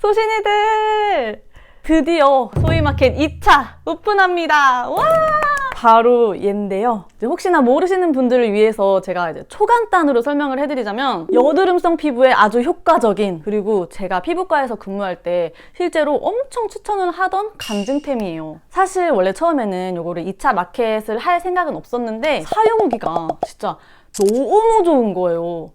소신이들! 드디어 소이마켓 2차 오픈합니다. 와! 바로 얘인데요. 혹시나 모르시는 분들을 위해서 제가 이제 초간단으로 설명을 해드리자면 여드름성 피부에 아주 효과적인 그리고 제가 피부과에서 근무할 때 실제로 엄청 추천을 하던 간증템이에요. 사실 원래 처음에는 요거를 2차 마켓을 할 생각은 없었는데 사용 후기가 진짜 너무 좋은 거예요.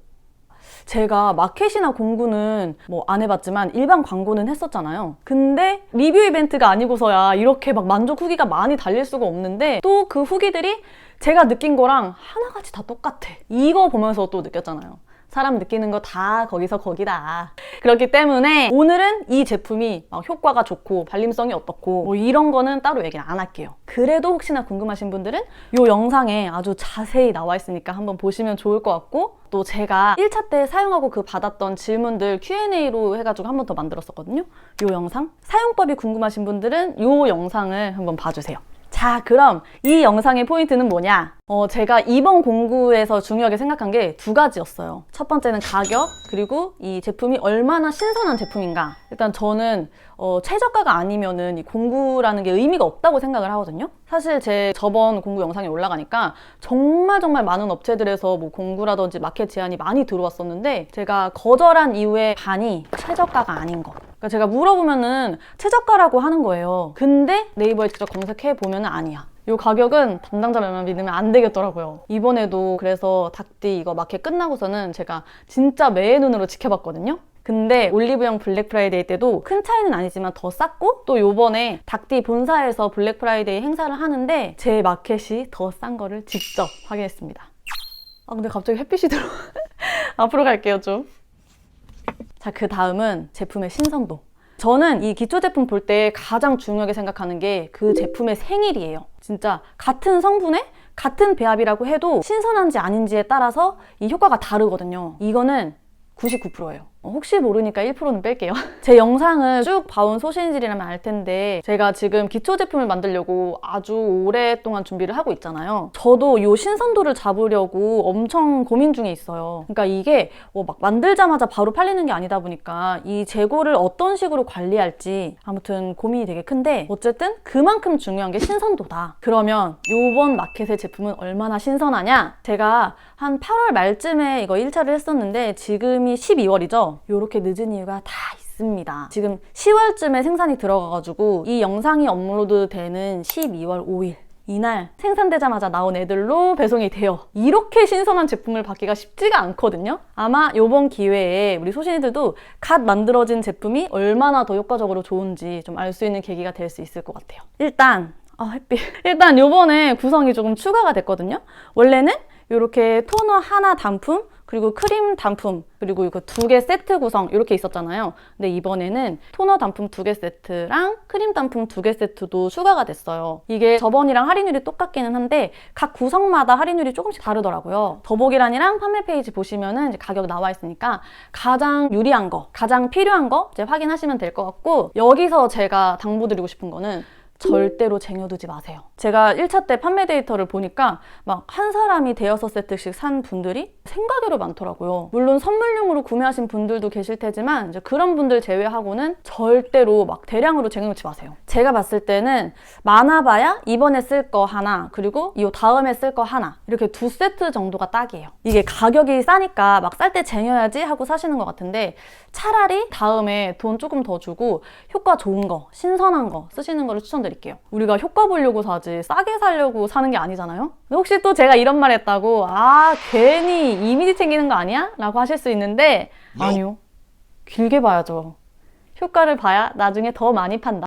제가 마켓이나 공구는 뭐 안 해봤지만 일반 광고는 했었잖아요. 근데 리뷰 이벤트가 아니고서야 이렇게 막 만족 후기가 많이 달릴 수가 없는데 또 그 후기들이 제가 느낀 거랑 하나같이 다 똑같아. 이거 보면서 또 느꼈잖아요. 사람 느끼는 거 다 거기서 거기다. 그렇기 때문에 오늘은 이 제품이 막 효과가 좋고 발림성이 어떻고 뭐 이런 거는 따로 얘기를 안 할게요. 그래도 혹시나 궁금하신 분들은 이 영상에 아주 자세히 나와 있으니까 한번 보시면 좋을 것 같고 또 제가 1차 때 사용하고 그 받았던 질문들 Q&A로 해가지고 한 번 더 만들었었거든요. 이 영상 사용법이 궁금하신 분들은 이 영상을 한번 봐주세요. 자, 그럼 이 영상의 포인트는 뭐냐? 어, 제가 이번 공구에서 중요하게 생각한 게 두 가지였어요. 첫 번째는 가격, 그리고 이 제품이 얼마나 신선한 제품인가. 일단 저는 어, 최저가가 아니면은 이 공구라는 게 의미가 없다고 생각을 하거든요. 사실 제 저번 공구 영상이 올라가니까 정말 정말 많은 업체들에서 뭐 공구라든지 마켓 제안이 많이 들어왔었는데 제가 거절한 이유의 반이 최저가가 아닌 것. 그러니까 제가 물어보면은 최저가라고 하는 거예요. 근데 네이버에 직접 검색해 보면은 아니야. 이 가격은 담당자 말만 믿으면 안 되겠더라고요. 이번에도 그래서 닭띠 이거 마켓 끝나고서는 제가 진짜 매의 눈으로 지켜봤거든요. 근데 올리브영 블랙 프라이데이 때도 큰 차이는 아니지만 더 쌌고 또 요번에 닭띠 본사에서 블랙 프라이데이 행사를 하는데 제 마켓이 더 싼 거를 직접 확인했습니다. 아 근데 갑자기 햇빛이 들어. 앞으로 갈게요 좀. 자, 그 다음은 제품의 신선도. 저는 이 기초 제품 볼 때 가장 중요하게 생각하는 게 그 제품의 생일이에요. 진짜 같은 성분에 같은 배합이라고 해도 신선한지 아닌지에 따라서 이 효과가 다르거든요. 이거는 99%예요. 혹시 모르니까 1%는 뺄게요. 제 영상을 쭉 봐온 소신인들이라면 알 텐데 제가 지금 기초 제품을 만들려고 아주 오랫동안 준비를 하고 있잖아요. 저도 이 신선도를 잡으려고 엄청 고민 중에 있어요. 그러니까 이게 뭐 막 만들자마자 바로 팔리는 게 아니다 보니까 이 재고를 어떤 식으로 관리할지 아무튼 고민이 되게 큰데 어쨌든 그만큼 중요한 게 신선도다. 그러면 요번 마켓의 제품은 얼마나 신선하냐? 제가 한 8월 말쯤에 이거 1차를 했었는데 지금이 12월이죠. 이렇게 늦은 이유가 다 있습니다. 지금 10월쯤에 생산이 들어가가지고 이 영상이 업로드 되는 12월 5일. 이날 생산되자마자 나온 애들로 배송이 돼요. 이렇게 신선한 제품을 받기가 쉽지가 않거든요. 아마 이번 기회에 우리 소신이들도 갓 만들어진 제품이 얼마나 더 효과적으로 좋은지 좀 알 수 있는 계기가 될 수 있을 것 같아요. 일단 아 햇빛. 일단 요번에 구성이 조금 추가가 됐거든요. 원래는 이렇게 토너 하나 단품 그리고 크림 단품 그리고 이거 두 개 세트 구성 이렇게 있었잖아요. 근데 이번에는 토너 단품 두 개 세트랑 크림 단품 두 개 세트도 추가가 됐어요. 이게 저번이랑 할인율이 똑같기는 한데 각 구성마다 할인율이 조금씩 다르더라고요. 더보기란이랑 판매 페이지 보시면은 이제 가격 나와 있으니까 가장 유리한 거, 가장 필요한 거 이제 확인하시면 될 것 같고 여기서 제가 당부드리고 싶은 거는 절대로 쟁여두지 마세요. 제가 1차 때 판매 데이터를 보니까 막 한 사람이 대여섯 세트씩 산 분들이 생가게로 많더라고요. 물론 선물용으로 구매하신 분들도 계실 테지만 이제 그런 분들 제외하고는 절대로 막 대량으로 쟁여놓지 마세요. 제가 봤을 때는 많아봐야 이번에 쓸 거 하나 그리고 이 다음에 쓸 거 하나 이렇게 두 세트 정도가 딱이에요. 이게 가격이 싸니까 막 쌀 때 쟁여야지 하고 사시는 것 같은데 차라리 다음에 돈 조금 더 주고 효과 좋은 거, 신선한 거 쓰시는 거를 추천드릴게요. 우리가 효과 보려고 사지 싸게 사려고 사는 게 아니잖아요. 혹시 또 제가 이런 말 했다고 아 괜히 이미지 챙기는 거 아니야? 라고 하실 수 있는데 아니요. 길게 봐야죠. 효과를 봐야 나중에 더 많이 판다.